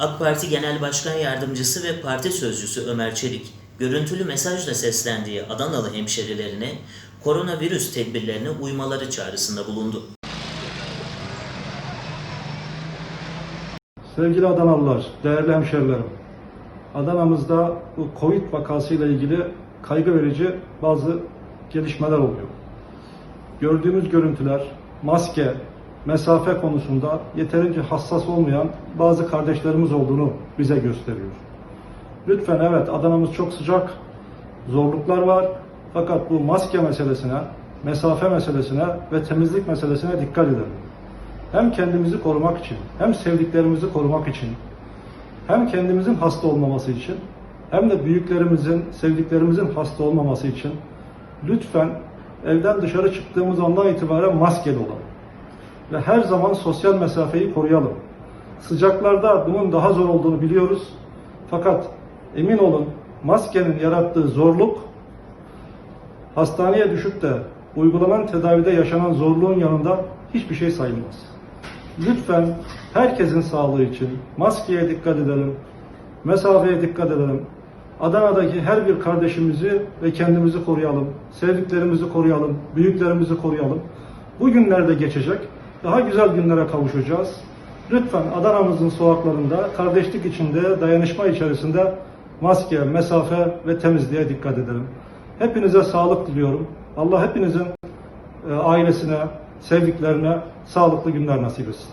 AK Parti Genel Başkan Yardımcısı ve Parti Sözcüsü Ömer Çelik, görüntülü mesajla seslendiği Adanalı hemşerilerine koronavirüs tedbirlerine uymaları çağrısında bulundu. Sevgili Adanalılar, değerli hemşerilerim. Adana'mızda bu Covid vakasıyla ilgili kaygı verici bazı gelişmeler oluyor. Gördüğümüz görüntüler, maske, mesafe konusunda yeterince hassas olmayan bazı kardeşlerimiz olduğunu bize gösteriyor. Lütfen evet Adana'mız çok sıcak, zorluklar var. Fakat bu maske meselesine, mesafe meselesine ve temizlik meselesine dikkat edelim hem kendimizi korumak için, hem sevdiklerimizi korumak için, hem kendimizin hasta olmaması için, hem de büyüklerimizin, sevdiklerimizin hasta olmaması için lütfen evden dışarı çıktığımız andan itibaren maskeli olalım. Ve her zaman sosyal mesafeyi koruyalım. Sıcaklarda bunun daha zor olduğunu biliyoruz. Fakat emin olun maskenin yarattığı zorluk hastaneye düşüp de uygulanan tedavide yaşanan zorluğun yanında hiçbir şey sayılmaz. Lütfen herkesin sağlığı için maskeye dikkat edelim, mesafeye dikkat edelim. Adana'daki her bir kardeşimizi ve kendimizi koruyalım, sevdiklerimizi koruyalım, büyüklerimizi koruyalım. Bu günler de geçecek, daha güzel günlere kavuşacağız. Lütfen Adana'mızın sokaklarında kardeşlik içinde, dayanışma içerisinde maske, mesafe ve temizliğe dikkat edelim. Hepinize sağlık diliyorum. Allah hepinizin e, ailesine, sevdiklerine sağlıklı günler nasip etsin.